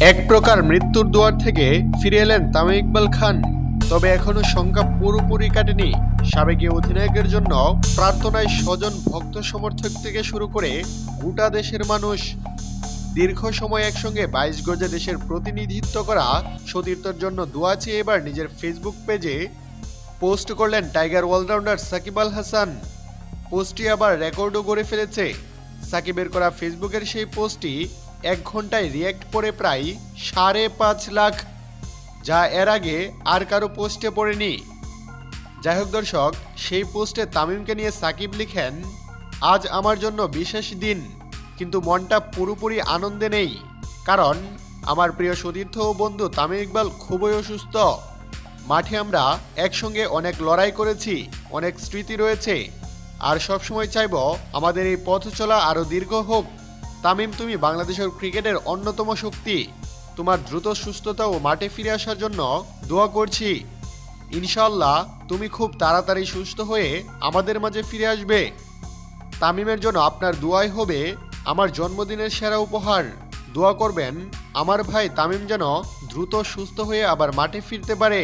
এক প্রকার মৃত্যুর দুয়ার থেকে ফিরে এলেন তামিম ইকবাল খান। তবে এখনও সংখ্যা পুরোপুরি কাটেনি। সাবেক অধিনায়কের জন্য প্রার্থনায় স্বজন ভক্ত সমর্থক থেকে শুরু করে গোটা দেশের মানুষ। দীর্ঘ সময় একসঙ্গে বাইশ গজে দেশের প্রতিনিধিত্ব করা সতীর্থর জন্য দোয়া এবার নিজের ফেসবুক পেজে পোস্ট করলেন টাইগার অলরাউন্ডার সাকিব আল হাসান। পোস্টটি আবার রেকর্ডও করে ফেলেছে। সাকিবের করা ফেসবুকের সেই পোস্টটি এক ঘন্টায় রিয়্যাক্ট করে প্রায় সাড়ে পাঁচ লাখ, যা এর আগে আর কারও পোস্টে পড়েনি। যাই হোক দর্শক, সেই পোস্টে তামিমকে নিয়ে সাকিব লিখেন, আজ আমার জন্য বিশেষ দিন, কিন্তু মনটা পুরোপুরি আনন্দে নেই, কারণ আমার প্রিয় সতীর্থ ও বন্ধু তামিম ইকবাল খুবই অসুস্থ। মাঠে আমরা একসঙ্গে অনেক লড়াই করেছি, অনেক স্মৃতি রয়েছে, আর সবসময় চাইব আমাদের এই পথ চলা আরও দীর্ঘ হোক। তামিম, তুমি বাংলাদেশের ক্রিকেটের অন্যতম শক্তি। তোমার দ্রুত সুস্থতা ও মাঠে ফিরে আসার জন্য দোয়া করছি। ইনশাল্লাহ তুমি খুব তাড়াতাড়ি সুস্থ হয়ে আমাদের মাঝে ফিরে আসবে। তামিমের জন্য আপনার দোয়াই হবে আমার জন্মদিনের সেরা উপহার। দোয়া করবেন, আমার ভাই তামিম যেন দ্রুত সুস্থ হয়ে আবার মাঠে ফিরতে পারে।